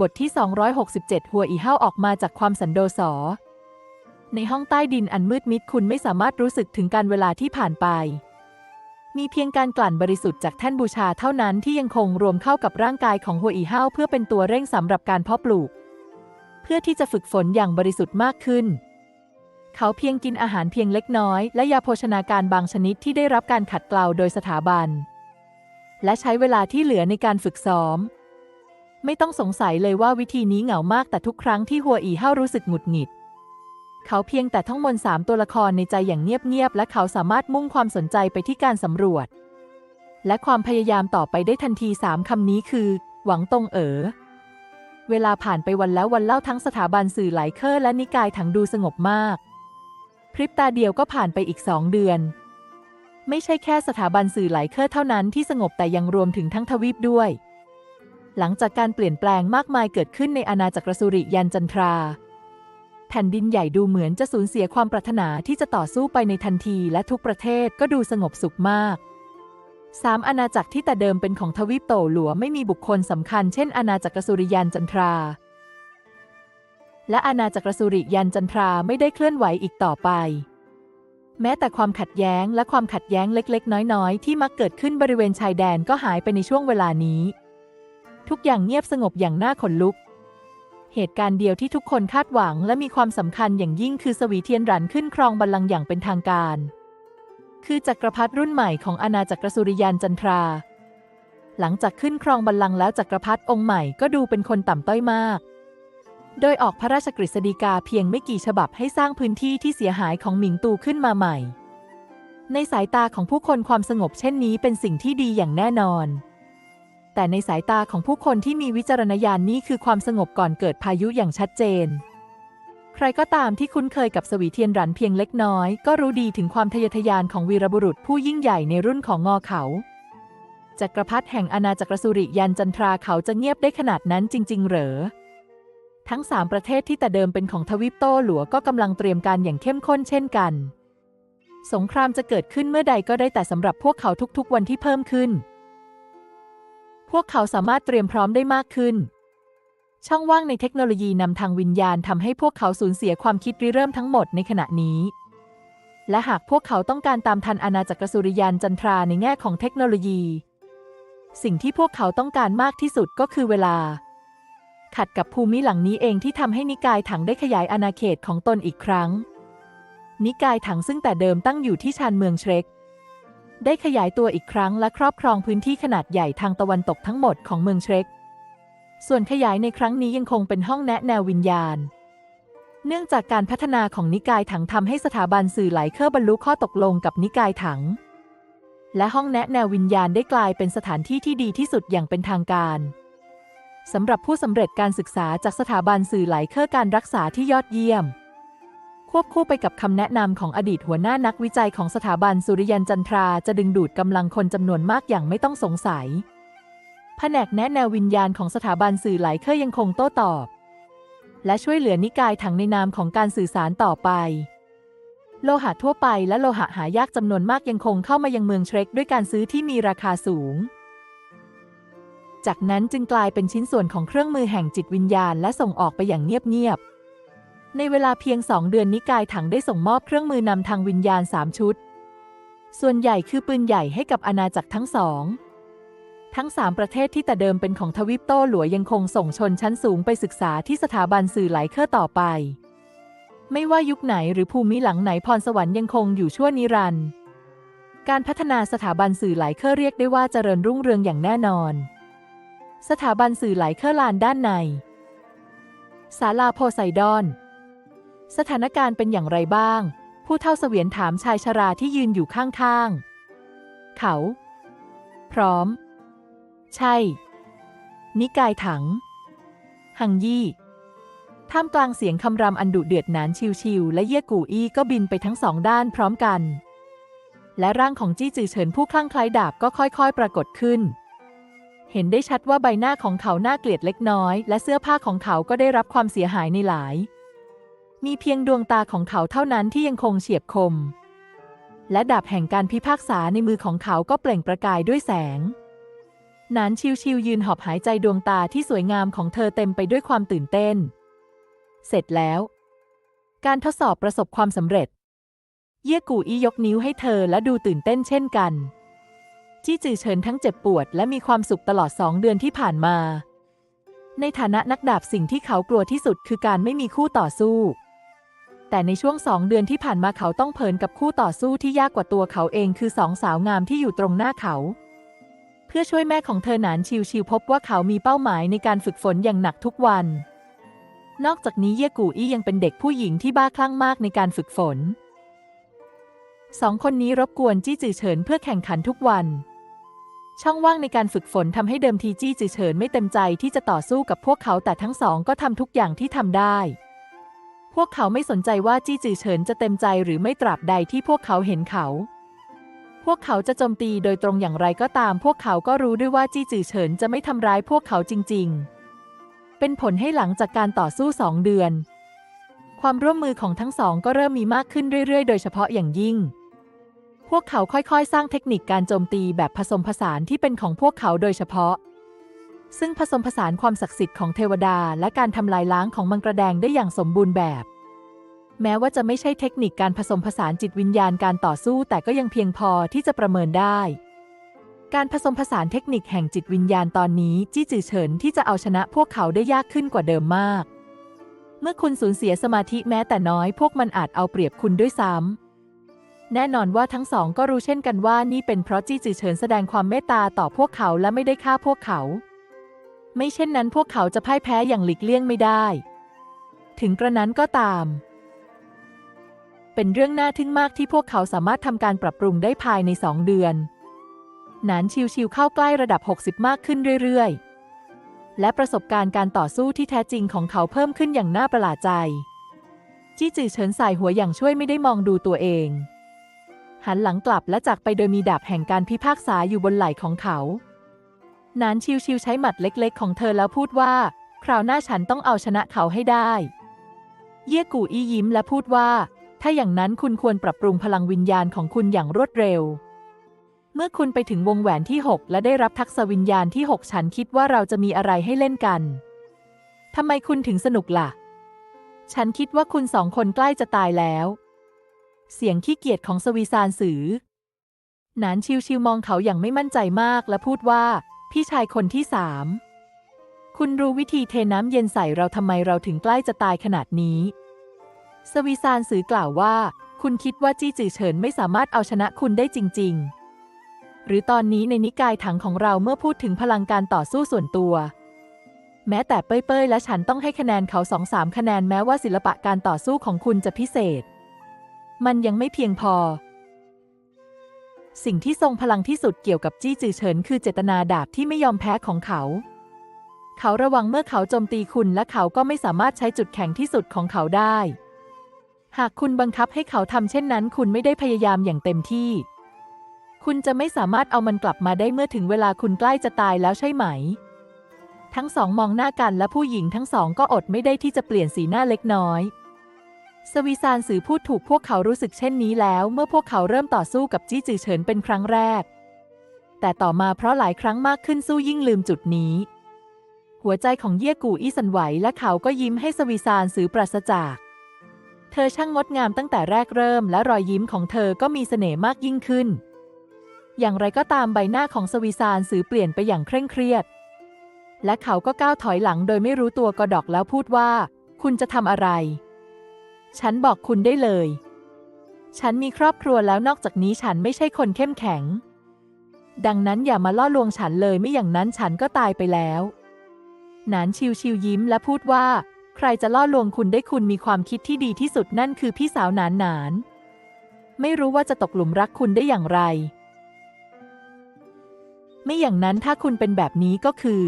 บทที่ 267 หัวอีเฮาออกมาจากความสันโดษอ ในห้องใต้ดินอันมืดมิดคุณไม่สามารถรู้สึกถึงการเวลาที่ผ่านไป มีเพียงการกลั่นบริสุทธิ์จากแท่นบูชาเท่านั้นที่ยังคงรวมเข้ากับร่างกายของหัวอีเฮาเพื่อเป็นตัวเร่งสำหรับการเพาะปลูก เพื่อที่จะฝึกฝนอย่างบริสุทธิ์มากขึ้น เขาเพียงกินอาหารเพียงเล็กน้อย และยาโภชนาการบางชนิดที่ได้รับการขัดเกลาโดยสถาบัน และใช้เวลาที่เหลือในการฝึกซ้อม ไม่ต้องสงสัยเลยว่าวิธีนี้เหงามากแต่ทุกครั้งที่หัวอีเฮารู้สึกหงุดหงิด เขาเพียงแต่ท่องมนต์สามตัวละครในใจอย่างเงียบๆและเขาสามารถมุ่งความสนใจไปที่การสำรวจ และความพยายามต่อไปได้ทันทีสามคำนี้คือ หวังตรงเอ๋อเวลาผ่านไปวันแล้ววันเล่าทั้งสถาบันสื่อไหลเคอร์และนิกายถังดูสงบมาก พริบตาเดียวก็ผ่านไปอีกสองเดือน ไม่ใช่แค่สถาบันสื่อไหลเคอร์เท่านั้นที่สงบแต่ยังรวมถึงทั้งทวีปด้วย หลังจากการเปลี่ยนแปลงมากมายเกิดขึ้นในอาณาจักรสุริยันจันทรา แผ่นดินใหญ่ดูเหมือนจะสูญเสียความปรารถนาที่จะต่อสู้ไปในทันทีและทุกประเทศก็ดูสงบสุขมากสามอาณาจักรที่แต่เดิมเป็นของทวีปโตหลัวไม่มีบุคคลสำคัญเช่น อาณาจักรสุริยันจันทรา และอาณาจักรสุริยันจันทราไม่ได้เคลื่อนไหวอีกต่อไป แม้แต่ความขัดแย้งและความขัดแย้งเล็กๆ น้อยๆ ที่มักเกิดขึ้นบริเวณชายแดนก็หายไปในช่วงเวลานี้ ทุกอย่างเงียบสงบอย่างน่าขนลุก เหตุการณ์เดียวที่ทุกคนคาดหวังและมีความสำคัญอย่างยิ่งคือสวีเทียนหรันขึ้นครองบัลลังก์อย่างเป็นทางการ คือจักรพรรดิรุ่นใหม่ของอาณาจักรสุริยันจันทรา หลังจากขึ้นครองบัลลังก์แล้วจักรพรรดิองค์ใหม่ก็ดูเป็นคนต่ำต้อยมากโดยออกพระราชกฤษฎีกาเพียงไม่กี่ฉบับให้สร้างพื้นที่ที่เสียหายของหมิงตูขึ้นมาใหม่ ในสายตาของผู้คนความสงบเช่นนี้เป็นสิ่งที่ดีอย่างแน่นอน แต่ในสายตาของผู้คนที่มีวิจารณญาณนี้คือความสงบก่อนเกิดพายุอย่างชัดเจน ใครก็ตามที่คุ้นเคยกับสวีเทียนรันเพียงเล็กน้อย ก็รู้ดีถึงความทะเยอทะยานของวีรบุรุษผู้ยิ่งใหญ่ในรุ่นของงอเขาจักรพรรดิแห่งอาณาจักรสุริยันจันทราเขาจะเงียบได้ขนาดนั้นจริง ๆ เหรอ ทั้งสามประเทศที่แต่เดิมเป็นของทวีปโต้หลัวก็กำลังเตรียมการอย่างเข้มข้นเช่นกัน สงครามจะเกิดขึ้นเมื่อใดก็ได้แต่สำหรับพวกเขาทุกๆ วันที่เพิ่มขึ้น พวกเขาสามารถเตรียมพร้อมได้มากขึ้น ช่องว่างในเทคโนโลยีนำทางวิญญาณทำให้พวกเขาสูญเสียความคิดริเริ่มทั้งหมดในขณะนี้ และหากพวกเขาต้องการตามทันอาณาจักรสุริยันจันทราในแง่ของเทคโนโลยี สิ่งที่พวกเขาต้องการมากที่สุดก็คือเวลา ขัดกับภูมิหลังนี้เองที่ทำให้นิกายถังได้ขยายอาณาเขตของตนอีกครั้ง นิกายถังซึ่งแต่เดิมตั้งอยู่ที่ชานเมืองเชรก ได้ขยายตัวอีกครั้งและครอบครองพื้นที่ขนาดใหญ่ทางตะวันตกทั้งหมดของเมืองเชรกส่วนขยายในครั้งนี้ยังคงเป็นห้องแนะแนววิญญาณ เนื่องจากการพัฒนาของนิกายถังทำให้สถาบันสื่อไหลเคอร์บรรลุข้อตกลงกับนิกายถัง และห้องแนะแนววิญญาณได้กลายเป็นสถานที่ที่ดีที่สุดอย่างเป็นทางการสำหรับผู้สำเร็จการศึกษาจากสถาบันสื่อไหลเคอร์การรักษาที่ยอดเยี่ยม ควบคู่ไปกับคำแนะนำของอดีตหัวหน้านักวิจัยของสถาบันสุริยันจันทราจะดึงดูดกำลังคนจำนวนมากอย่างไม่ต้องสงสัย แผนกแนะแนววิญญาณของสถาบันสื่อหลายเคอร์ยังคงโต้ตอบ และช่วยเหลือนิกายถังในนามของการสื่อสารต่อไป โลหะทั่วไปและโลหะหายากจำนวนมากยังคงเข้ามายังเมืองเชรกด้วยการซื้อที่มีราคาสูง จากนั้นจึงกลายเป็นชิ้นส่วนของเครื่องมือแห่งจิตวิญญาณและส่งออกไปอย่างเงียบๆ ในเวลาเพียงสองเดือนนิกายถังได้ส่งมอบเครื่องมือนำทางวิญญาณสามชุด ส่วนใหญ่คือปืนใหญ่ให้กับอาณาจักรทั้งสอง ทั้งสามประเทศที่แต่เดิมเป็นของทวิปโต้หลัวยังคงส่งชนชั้นสูงไปศึกษาที่สถาบันสื่อไหลเคอร์ต่อไป ไม่ว่ายุคไหนหรือภูมิหลังไหนพรสวรรค์ยังคงอยู่ชั่วนิรันดร์การพัฒนาสถาบันสื่อไหลเคอร์เรียกได้ว่าเจริญรุ่งเรืองอย่างแน่นอน สถาบันสื่อไหลเคอร์ลานด้านในศาลาโพไซดอน สถานการณ์เป็นอย่างไรบ้าง ผู้เท่าเสวียนถามชายชราที่ยืนอยู่ข้างๆ เขา พร้อม ใช่ นิกายถัง หังยี่ ท่ามกลางเสียงคำรำอันดุเดือดหนานชิวๆและเย่กูอี้ก็บินไปทั้งสองด้านพร้อมกัน และร่างของจี้จือเฉินผู้คลั่งไคล้ดาบก็ค่อยๆ ปรากฏขึ้นเห็นได้ชัดว่าใบหน้าของเขาหน่าเกลียดเล็กน้อย และเสื้อผ้าของเขาก็ได้รับความเสียหายในหลาย มีเพียงดวงตาของเขาเท่านั้นที่ยังคงเฉียบคม และดาบแห่งการพิพากษาในมือของเขาก็เปล่งประกายด้วยแสงนานชิวๆยืนหอบหายใจดวงตาที่สวยงามของเธอเต็มไปด้วยความตื่นเต้น เสร็จแล้ว การทดสอบประสบความสำเร็จ เย่กูอี้ยกนิ้วให้เธอและดูตื่นเต้นเช่นกัน จี้จือเฉินทั้งเจ็บปวดและมีความสุขตลอดสองเดือนที่ผ่านมา ในฐานะนักดาบสิ่งที่เขากลัวที่สุดคือการไม่มีคู่ต่อสู้ แต่ในช่วงสองเดือนที่ผ่านมาเขาต้องเผชิญกับคู่ต่อสู้ที่ยากกว่าตัวเขาเองคือสองสาวงามที่อยู่ตรงหน้าเขา เพื่อช่วยแม่ของเธอหนานชิวชิวพบว่าเขามีเป้าหมายในการฝึกฝนอย่างหนักทุกวัน นอกจากนี้เย่กูอี้ยังเป็นเด็กผู้หญิงที่บ้าคลั่งมากในการฝึกฝนสองคนนี้รบกวนจี้จือเฉินเพื่อแข่งขันทุกวัน ช่องว่างในการฝึกฝนทำให้เดิมทีจี้จือเฉินไม่เต็มใจที่จะต่อสู้กับพวกเขาแต่ทั้งสองก็ทำทุกอย่างที่ทำได้ พวกเขาไม่สนใจว่าจี้จือเฉินจะเต็มใจหรือไม่ตราบใดที่พวกเขาเห็นเขา พวกเขาจะโจมตีโดยตรงอย่างไรก็ตาม พวกเขาก็รู้ด้วยว่าจี้จือเฉินจะไม่ทำร้ายพวกเขาจริง ๆ เป็นผลให้หลังจากการต่อสู้สองเดือน ความร่วมมือของทั้งสองก็เริ่มมีมากขึ้นเรื่อยๆ โดยเฉพาะอย่างยิ่ง พวกเขาค่อยๆ สร้างเทคนิคการโจมตีแบบผสมผสานที่เป็นของพวกเขาโดยเฉพาะ ซึ่งผสมผสานความศักดิ์สิทธิ์ของเทวดาและการทำลายล้างของมังกรแดงได้อย่างสมบูรณ์แบบ แม้ว่าจะไม่ใช่เทคนิคการผสมผสานจิตวิญญาณการต่อสู้แต่ก็ยังเพียงพอที่จะประเมินได้ การผสมผสานเทคนิคแห่งจิตวิญญาณตอนนี้ จี้จือเฉินที่จะเอาชนะพวกเขาได้ยากขึ้นกว่าเดิมมาก เมื่อคุณสูญเสียสมาธิแม้แต่น้อย พวกมันอาจเอาเปรียบคุณด้วยซ้ำแน่นอนว่าทั้งสองก็รู้เช่นกันว่านี่เป็นเพราะจี้จือเฉินแสดงความเมตตาต่อพวกเขาและไม่ได้ฆ่าพวกเขา ไม่เช่นนั้นพวกเขาจะพ่ายแพ้อย่างหลีกเลี่ยงไม่ได้ ถึงกระนั้นก็ตาม เป็นเรื่องน่าทึ่งมากที่พวกเขาสามารถทำการปรับปรุงได้ภายในสองเดือน หนานชิวๆเข้าใกล้ระดับ 60 มากขึ้นเรื่อยๆ และประสบการณ์การต่อสู้ที่แท้จริงของเขาเพิ่มขึ้นอย่างน่าประหลาดใจ จี้จือเฉินสายหัวอย่างช่วยไม่ได้มองดูตัวเอง หันหลังกลับและจากไปโดยมีดาบแห่งการพิพากษาอยู่บนไหล่ของเขา นานชิวๆใช้หมัดเล็กๆ ของเธอแล้วพูดว่า คราวหน้าฉันต้องเอาชนะเขาให้ได้ เย่กูอี้ยิ้มและพูดว่า ถ้าอย่างนั้นคุณควรปรับปรุงพลังวิญญาณของคุณอย่างรวดเร็ว เมื่อคุณไปถึงวงแหวนที่ 6 และได้รับทักษะวิญญาณที่ 6 ฉันคิดว่าเราจะมีอะไรให้เล่นกันทำไมคุณถึงสนุกล่ะ ฉันคิดว่าคุณสองคนใกล้จะตายแล้ว เสียงขี้เกียจของสวีซานสือ นานชิวๆมองเขาอย่างไม่มั่นใจมากและพูดว่า พี่ชายคนที่สามคุณรู้วิธีเทน้ำเย็นใส่เราทำไมเราถึงใกล้จะตายขนาดนี้ สวีซานสือกล่าวว่า คุณคิดว่าจี้จือเฉินไม่สามารถเอาชนะคุณได้จริง ๆ หรือตอนนี้ในนิกายถังของเราเมื่อพูดถึงพลังการต่อสู้ส่วนตัว แม้แต่เป้ยๆและฉันต้องให้คะแนนเขาสองสามคะแนนแม้ว่าศิลปะการต่อสู้ของคุณจะพิเศษ มันยังไม่เพียงพอ สิ่งที่ทรงพลังที่สุดเกี่ยวกับจี้จือเฉินคือเจตนาดาบที่ไม่ยอมแพ้ของเขา เขาระวังเมื่อเขาโจมตีคุณและเขาก็ไม่สามารถใช้จุดแข็งที่สุดของเขาได้ หากคุณบังคับให้เขาทำเช่นนั้น คุณไม่ได้พยายามอย่างเต็มที่ คุณจะไม่สามารถเอามันกลับมาได้เมื่อถึงเวลาคุณใกล้จะตายแล้วใช่ไหม ทั้งสองมองหน้ากันและผู้หญิงทั้งสองก็อดไม่ได้ที่จะเปลี่ยนสีหน้าเล็กน้อย สวีซานสือพูดถูกพวกเขารู้สึกเช่นนี้แล้วเมื่อพวกเขาเริ่มต่อสู้กับจี้จือเฉินเป็นครั้งแรก แต่ต่อมาเพราะหลายครั้งมากขึ้นสู้ยิ่งลืมจุดนี้ หัวใจของเย่กูอี้สันไหวและเขาก็ยิ้มให้สวีซานสือปราศจาก เธอช่างงดงามตั้งแต่แรกเริ่มและรอยยิ้มของเธอก็มีเสน่ห์มากยิ่งขึ้น อย่างไรก็ตามใบหน้าของสวีซานสือเปลี่ยนไปอย่างเคร่งเครียด และเขาก็ก้าวถอยหลังโดยไม่รู้ตัวกระดอกแล้วพูดว่า คุณจะทำอะไร ฉันบอกคุณได้เลย ฉันมีครอบครัวแล้วนอกจากนี้ฉันไม่ใช่คนเข้มแข็ง ดังนั้นอย่ามาล่อลวงฉันเลยไม่อย่างนั้นฉันก็ตายไปแล้ว หนานชิวชิวยิ้มและพูดว่า ใครจะล่อลวงคุณได้คุณมีความคิดที่ดีที่สุดนั่นคือพี่สาวหนานหนาน ไม่รู้ว่าจะตกหลุมรักคุณได้อย่างไร ไม่อย่างนั้นถ้าคุณเป็นแบบนี้ก็คือ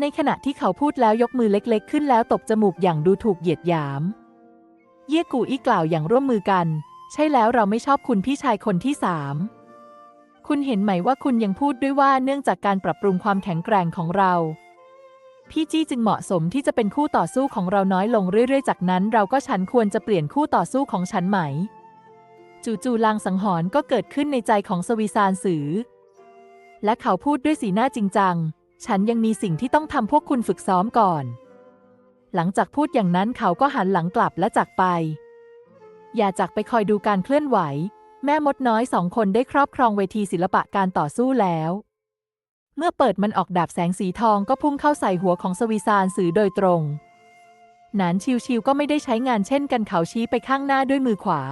ในขณะที่เขาพูดแล้วยกมือเล็ก ๆ ขึ้นแล้วตบจมูกอย่างดูถูกเหยียดหยาม เย่กูอี้กล่าวอย่างร่วมมือกัน ใช่แล้วเราไม่ชอบคุณพี่ชายคนที่สามคุณเห็นไหมว่าคุณยังพูดด้วยว่าเนื่องจากการปรับปรุงความแข็งแกร่งของเรา พี่จี้จึงเหมาะสมที่จะเป็นคู่ต่อสู้ของเราน้อยลงเรื่อยๆ จากนั้น เราก็ฉันควรจะเปลี่ยนคู่ต่อสู้ของฉันไหม จู่ๆลางสังหรณ์ก็เกิดขึ้นในใจของสวีซานสือ และเขาพูดด้วยสีหน้าจริงจัง ฉันยังมีสิ่งที่ต้องทำพวกคุณฝึกซ้อมก่อน หลังจากพูดอย่างนั้นเขาก็หันหลังกลับและจากไป อย่าจากไปคอยดูการเคลื่อนไหว แม่มดน้อยสองคนได้ครอบครองเวทีศิลปะการต่อสู้แล้ว เมื่อเปิดมันออกดาบแสงสีทองก็พุ่งเข้าใส่หัวของสวีซานสือโดยตรง หนานชิวๆก็ไม่ได้ใช้งานเช่นกันเขาชี้ไปข้างหน้าด้วยมือขวา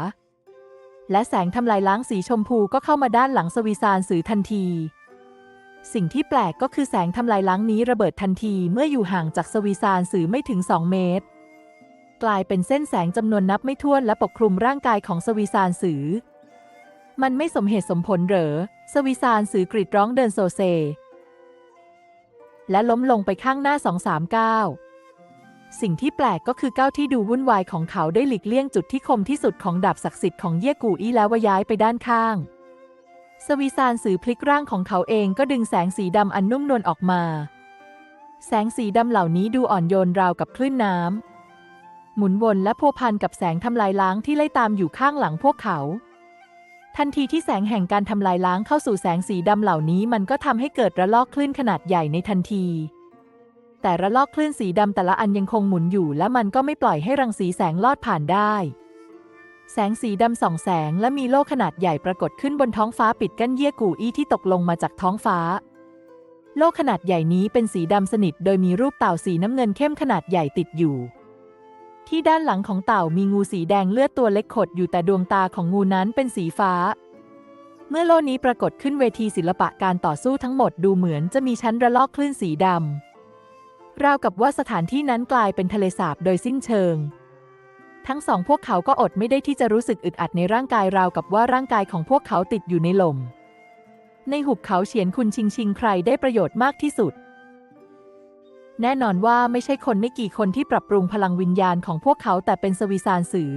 และแสงทำลายล้างสีชมพูก็เข้ามาด้านหลังสวีซานสือทันที สิ่งที่แปลกก็คือแสงทำลายล้างนี้ระเบิดทันทีเมื่ออยู่ห่างจากสวีซานสือไม่ถึง 2 เมตร กลายเป็นเส้นแสงจำนวนนับไม่ถ้วนและปกคลุมร่างกายของสวีซานสือมันไม่สมเหตุสมผลเหรอ สวีซานสือกรีดร้องเดินโซเซ และล้มลงไปข้างหน้าสองสามก้าวสิ่งที่แปลกก็คือก้าวที่ดูวุ่นวายของเขาได้หลีกเลี่ยงจุดที่คมที่สุดของดาบศักดิ์สิทธิ์ของเย่กูอี้แล้วว่าย้ายไปด้านข้าง สวีซานสือพลิกร่างของเขาเองก็ดึงแสงสีดำอันนุ่มนวลออกมา แสงสีดำเหล่านี้ดูอ่อนโยนราวกับคลื่นน้ำ หมุนวนและพัวพันกับแสงทำลายล้างที่ไล่ตามอยู่ข้างหลังพวกเขา ทันทีที่แสงแห่งการทำลายล้างเข้าสู่แสงสีดำเหล่านี้มันก็ทำให้เกิดระลอกคลื่นขนาดใหญ่ในทันที แต่ระลอกคลื่นสีดำแต่ละอันยังคงหมุนอยู่และมันก็ไม่ปล่อยให้รังสีแสงลอดผ่านได้ แสงสีดำสองแสงและมีโลกขนาดใหญ่ปรากฏขึ้นบนท้องฟ้าปิดกั้นเยี่ยกูอี้ที่ตกลงมาจากท้องฟ้า โลกขนาดใหญ่นี้เป็นสีดำสนิท โดยมีรูปเต่าสีน้ำเงินเข้มขนาดใหญ่ติดอยู่ ที่ด้านหลังของเต่ามีงูสีแดงเลือดตัวเล็กขดอยู่แต่ดวงตาของงูนั้นเป็นสีฟ้า เมื่อโลกนี้ปรากฏขึ้นเวทีศิลปะการต่อสู้ทั้งหมดดูเหมือนจะมีชั้นระลอกคลื่นสีดำราวกับว่าสถานที่นั้นกลายเป็นทะเลสาบโดยสิ้นเชิง ทั้งสองพวกเขาก็อดไม่ได้ที่จะรู้สึกอึดอัดในร่างกายราวกับว่าร่างกายของพวกเขาติดอยู่ในลม ในหุบเขาเฉียนคุณชิงชิงใครได้ประโยชน์มากที่สุด แน่นอนว่าไม่ใช่คนไม่กี่คนที่ปรับปรุงพลังวิญญาณของพวกเขาแต่เป็นสวีซานสือ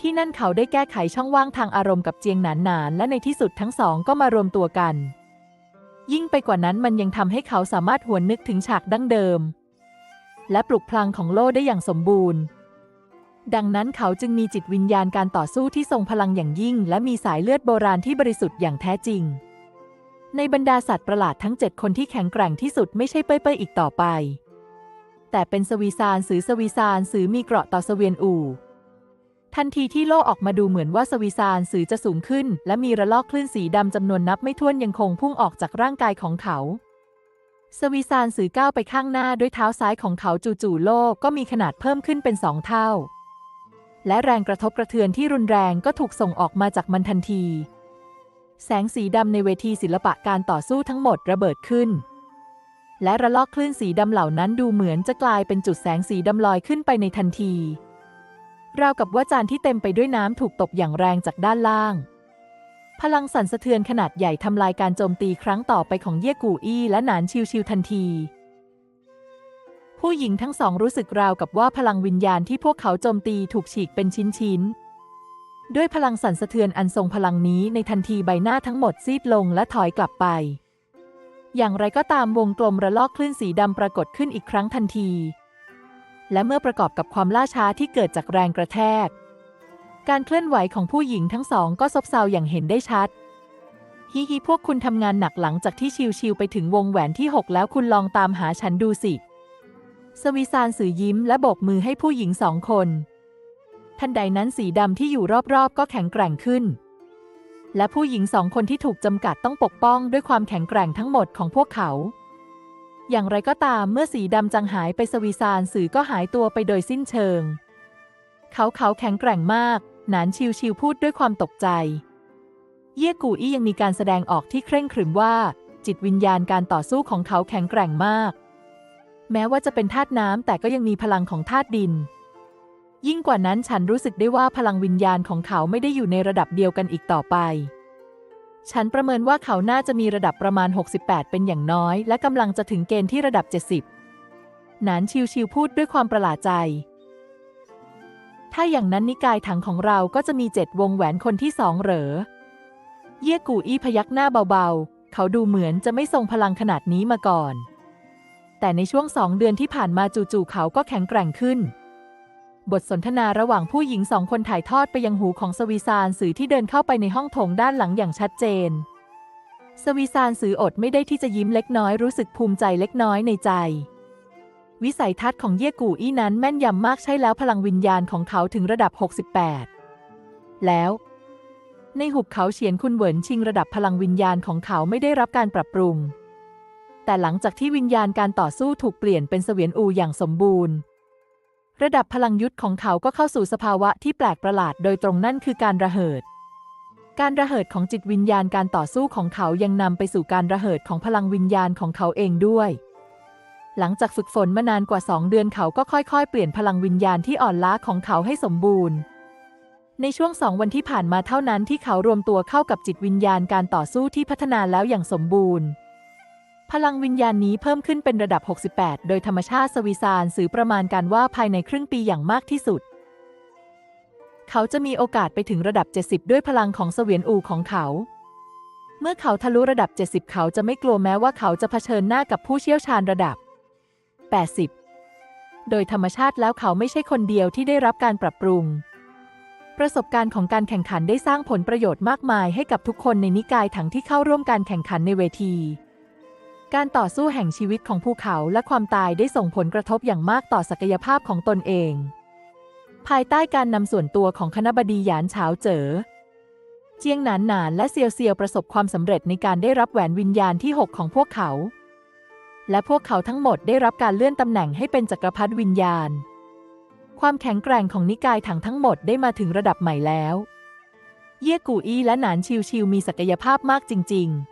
ที่นั่นเขาได้แก้ไขช่องว่างทางอารมณ์กับเจียงหนานหนานและในที่สุดทั้งสองก็มารวมตัวกัน ยิ่งไปกว่านั้นมันยังทำให้เขาสามารถหวนนึกถึงฉากดั้งเดิม และปลุกพลังของโลได้อย่างสมบูรณ์ ดังนั้นเขาจึงมีจิตวิญญาณการต่อสู้ที่ทรงพลังอย่างยิ่ง และมีสายเลือดโบราณที่บริสุทธิ์อย่างแท้จริง ในบรรดาสัตว์ประหลาดทั้งเจ็ดคนที่แข็งแกร่งที่สุดไม่ใช่เป้ยเป้ยอีกต่อไป แต่เป็นสวีซานสือสวีซานสือมีเกราะต่อสเวียนอู่ทันทีที่โลกออกมาดูเหมือนว่าสวีซานสือจะสูงขึ้น และมีระลอกคลื่นสีดำจำนวนนับไม่ถ้วนยังคงพุ่งออกจากร่างกายของเขาสวีซานสือก้าวไปข้างหน้าด้วยเท้าซ้ายของเขาจู่ๆโลกก็มีขนาดเพิ่มขึ้นเป็นสองเท่า และแรงกระทบกระเทือนที่รุนแรงก็ถูกส่งออกมาจากมันทันที แสงสีดำในเวทีศิลปะการต่อสู้ทั้งหมดระเบิดขึ้น และระลอกคลื่นสีดำเหล่านั้นดูเหมือนจะกลายเป็นจุดแสงสีดำลอยขึ้นไปในทันที ราวกับว่าจานที่เต็มไปด้วยน้ำถูกตบอย่างแรงจากด้านล่าง พลังสั่นสะเทือนขนาดใหญ่ทำลายการโจมตีครั้งต่อไปของเย่กูอี้และหนานชิวชิวทันที ผู้หญิงทั้งสองรู้สึกราวกับว่าพลังวิญญาณที่พวกเขาโจมตีถูกฉีกเป็นชิ้นๆ ด้วยพลังสั่นสะเทือนอันทรงพลังนี้ในทันทีใบหน้าทั้งหมดซีดลงและถอยกลับไป อย่างไรก็ตามวงกลมระลอกคลื่นสีดำปรากฏขึ้นอีกครั้งทันที และเมื่อประกอบกับความล่าช้าที่เกิดจากแรงกระแทก การเคลื่อนไหวของผู้หญิงทั้งสองก็ซบเซาอย่างเห็นได้ชัดฮิฮิพวกคุณทำงานหนักหลังจากที่ชิวๆไปถึงวงแหวนที่ 6 แล้วคุณลองตามหาฉันดูสิ สวีซานสื่อยิ้มและโบกมือให้ผู้หญิงสองคน ทันใดนั้นสีดำที่อยู่รอบๆ ก็แข็งแกร่งขึ้น และผู้หญิงสองคนที่ถูกจำกัดต้องปกป้องด้วยความแข็งแกร่งทั้งหมดของพวกเขา อย่างไรก็ตามเมื่อสีดำจางหายไปสวีซานสื่อก็หายตัวไปโดยสิ้นเชิง เขาเขาแข็งแกร่งมากหนานชิวชิวพูดด้วยความตกใจ เยี่ยกูอี้ยังมีการแสดงออกที่เคร่งขรึมว่า จิตวิญญาณการต่อสู้ของเขาแข็งแกร่งมาก แม้ว่าจะเป็นธาตุน้ำแต่ก็ยังมีพลังของธาตุดิน ยิ่งกว่านั้นฉันรู้สึกได้ว่าพลังวิญญาณของเขาไม่ได้อยู่ในระดับเดียวกันอีกต่อไป ฉันประเมินว่าเขาน่าจะมีระดับประมาณ 68 เป็นอย่างน้อย และกำลังจะถึงเกณฑ์ที่ระดับ 70 นานชิวชิวพูดด้วยความประหลาดใจ ถ้าอย่างนั้นนิกายถังของเราก็จะมีเจ็ดวงแหวนคนที่สองเหรอ เยี่ยกูอี้พยักหน้าเบาๆ เขาดูเหมือนจะไม่ทรงพลังขนาดนี้มาก่อน แต่ในช่วงสองเดือนที่ผ่านมาจู่ๆเขาก็แข็งแกร่งขึ้น บทสนทนาระหว่างผู้หญิงสองคนถ่ายทอดไปยังหูของสวีซานสื่อที่เดินเข้าไปในห้องโถงด้านหลังอย่างชัดเจนสสวีซานสืออดไม่ได้ที่จะยิ้มเล็กน้อยรู้สึกภูมิใจเล็กน้อยในใจ วิสัยทัศน์ของเย่กูอี้นั้นแม่นยำมากใช่แล้วพลังวิญญาณของเขาถึงระดับ 68 แล้ว ในหุบเขาเฉียนคุณเหวินชิงระดับพลังวิญญาณของเขาไม่ได้รับการปรับปรุง แต่หลังจากที่วิญญาณการต่อสู้ถูกเปลี่ยนเป็นเสวียนอูอย่างสมบูรณ์ ระดับพลังยุทธของเขาก็เข้าสู่สภาวะที่แปลกประหลาดโดยตรงนั่นคือการระเหิด การระเหิดของจิตวิญญาณการต่อสู้ของเขายังนำไปสู่การระเหิดของพลังวิญญาณของเขาเองด้วย หลังจากฝึกฝนมานานกว่าสองเดือนเขาก็ค่อยๆ เปลี่ยนพลังวิญญาณที่อ่อนล้าของเขาให้สมบูรณ์ในช่วงสองวันที่ผ่านมาเท่านั้นที่เขารวมตัวเข้ากับจิตวิญญาณการต่อสู้ที่พัฒนาแล้วอย่างสมบูรณ์ พลังวิญญาณนี้เพิ่มขึ้นเป็นระดับ 68 โดยธรรมชาติสวีซานสื่อประมาณการว่าภายในครึ่งปีอย่างมากที่สุด เขาจะมีโอกาสไปถึงระดับ 70 ด้วยพลังของเสวียนอูของเขา เมื่อเขาทะลุระดับ 70 เขาจะไม่กลัวแม้ว่าเขาจะเผชิญหน้ากับผู้เชี่ยวชาญระดับ 80 โดยธรรมชาติแล้วเขาไม่ใช่คนเดียวที่ได้รับการปรับปรุง ประสบการณ์ของการแข่งขันได้สร้างผลประโยชน์มากมายให้กับทุกคนในนิกายถังที่เข้าร่วมการแข่งขันในเวที การต่อสู้แห่งชีวิตของภูเขาและความตายได้ส่งผลกระทบอย่างมากต่อศักยภาพของตนเอง ภายใต้การนำส่วนตัวของคณบดีหยานเฉาเจ๋อเจียงหนานหนานและเซียวเซียวประสบความสำเร็จในการได้รับแหวนวิญญาณที่ 6 ของพวกเขา และพวกเขาทั้งหมดได้รับการเลื่อนตำแหน่งให้เป็นจักรพรรดิวิญญาณ ความแข็งแกร่งของนิกายถังทั้งหมดได้มาถึงระดับใหม่แล้ว เย่กูอี้และหนานชิวชิวมีศักยภาพมากจริง ๆ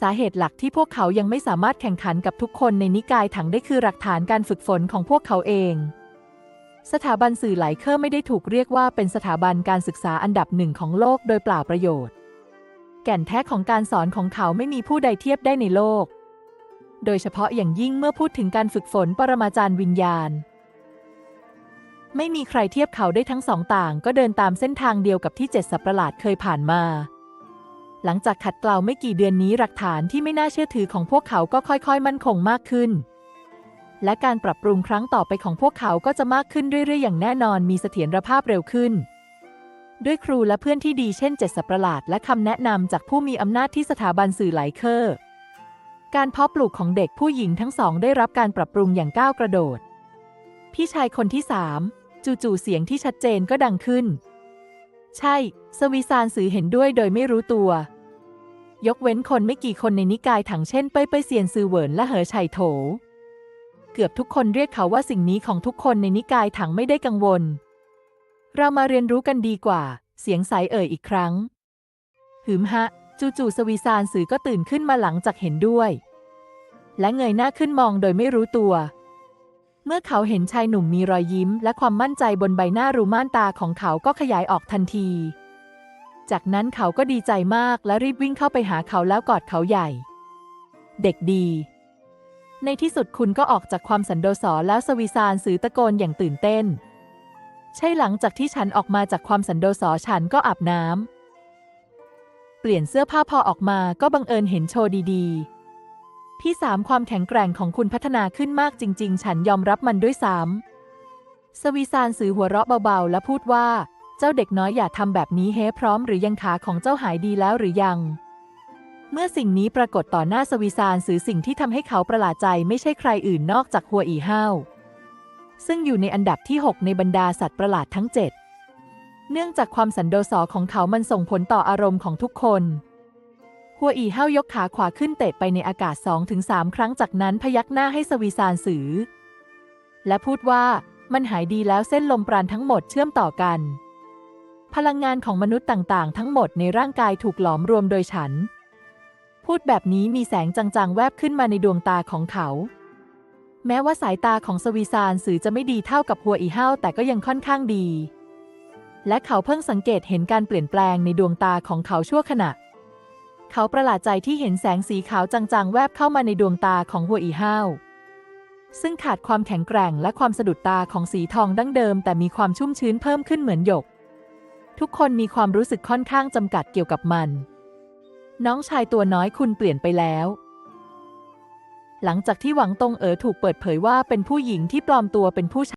สาเหตุหลักที่พวกเขายังไม่สามารถแข่งขันกับทุกคนในนิกายถังได้คือหลักฐานการฝึกฝนของพวกเขาเอง สถาบันสื่อหลายเครือไม่ได้ถูกเรียกว่าเป็นสถาบันการศึกษาอันดับหนึ่งของโลกโดยเปล่าประโยชน์ แก่นแท้ของการสอนของเขาไม่มีผู้ใดเทียบได้ในโลก โดยเฉพาะอย่างยิ่งเมื่อพูดถึงการฝึกฝนปรมาจารย์วิญญาณ ไม่มีใครเทียบเขาได้ทั้งสองต่าง ก็เดินตามเส้นทางเดียวกับที่เจ็ดสัตว์ประหลาดเคยผ่านมา หลังจากขัดเกลาไม่กี่เดือนนี้หลักฐานที่ไม่น่าเชื่อถือของพวกเขาก็ค่อยๆ มั่นคงมากขึ้น และการปรับปรุงครั้งต่อไปของพวกเขาก็จะมากขึ้นเรื่อยๆ อย่างแน่นอนมีเสถียรภาพเร็วขึ้น ด้วยครูและเพื่อนที่ดีเช่นเจ็ดสัประหลาดและคำแนะนำจากผู้มีอำนาจที่สถาบันสื่อหลายเคอร์การเพาะปลูกของเด็กผู้หญิงทั้งสองได้รับการปรับปรุงอย่างก้าวกระโดด พี่ชายคนที่สามจู่ๆเสียงที่ชัดเจนก็ดังขึ้น ใช่ สวีซานสือเห็นด้วยโดยไม่รู้ตัว ยกเว้นคนไม่กี่คนในนิกายถังเช่น เป้ยเป้ยเซียนซือเหวินและเหอไฉโถ เกือบทุกคนเรียกเขาว่าสิ่งนี้ของทุกคนในนิกายถังไม่ได้กังวล เรามาเรียนรู้กันดีกว่า เสียงใสเอ่ยอีกครั้ง หืมฮะ จู่ๆสวีซานสือก็ตื่นขึ้นมาหลังจากเห็นด้วย และเงยหน้าขึ้นมองโดยไม่รู้ตัว เมื่อเขาเห็นชายหนุ่มมีรอยยิ้ม และความมั่นใจบนใบหน้ารูม่านตาของเขาก็ขยายออกทันที จากนั้นเขาก็ดีใจมากและรีบวิ่งเข้าไปหาเขาแล้วกอดเขาใหญ่ เด็กดี ในที่สุดคุณก็ออกจากความสันโดษแล้วสวีซานสือตะโกนอย่างตื่นเต้น ใช่หลังจากที่ฉันออกมาจากความสันโดษฉันก็อาบน้ำเปลี่ยนเสื้อผ้าพอออกมาก็บังเอิญเห็นโชว์ดีๆ พี่สามความแข็งแกร่งของคุณพัฒนาขึ้นมากจริง ๆ ฉันยอมรับมันด้วยซ้ำสวีซานสือหัวเราะเบาๆ และพูดว่า เจ้าเด็กน้อยอย่าทำแบบนี้เฮพร้อมหรือยังขาของเจ้าหายดีแล้วหรือยัง เมื่อสิ่งนี้ปรากฏต่อหน้าสวีซานสือสิ่งที่ทำให้เขาประหลาดใจไม่ใช่ใครอื่นนอกจากหัวอีเฮาซึ่งอยู่ในอันดับที่ 6 ในบรรดาสัตว์ประหลาดทั้ง 7 เนื่องจากความสันโดษของเขามันส่งผลต่ออารมณ์ของทุกคน หัวอีเฮายกขาขวาขึ้นเตะไปในอากาศ 2-3 ครั้งจากนั้นพยักหน้าให้สวีซานสือ และพูดว่ามันหายดีแล้วเส้นลมปราณทั้งหมดเชื่อมต่อกัน พลังงานของมนุษย์ต่างๆ ทั้งหมดในร่างกายถูกหลอมรวมโดยฉัน พูดแบบนี้มีแสงจางๆ แวบขึ้นมาในดวงตาของเขา แม้ว่าสายตาของสวีซานสือจะไม่ดีเท่ากับหัวอีเฮาแต่ก็ยังค่อนข้างดี และเขาเพิ่งสังเกตเห็นการเปลี่ยนแปลงในดวงตาของเขาชั่วขณะ เขาประหลาดใจที่เห็นแสงสีขาวจางๆ แวบเข้ามาในดวงตาของหัวอีเฮาว ซึ่งขาดความแข็งแกร่งและความสะดุดตาของสีทองดั้งเดิม แต่มีความชุ่มชื้นเพิ่มขึ้นเหมือนหยก ทุกคนมีความรู้สึกค่อนข้างจำกัดเกี่ยวกับมัน น้องชายตัวน้อยคุณเปลี่ยนไปแล้ว หลังจากที่หวังตงเอ๋อถูกเปิดเผยว่าเป็นผู้หญิงที่ปลอมตัวเป็นผู้ชาย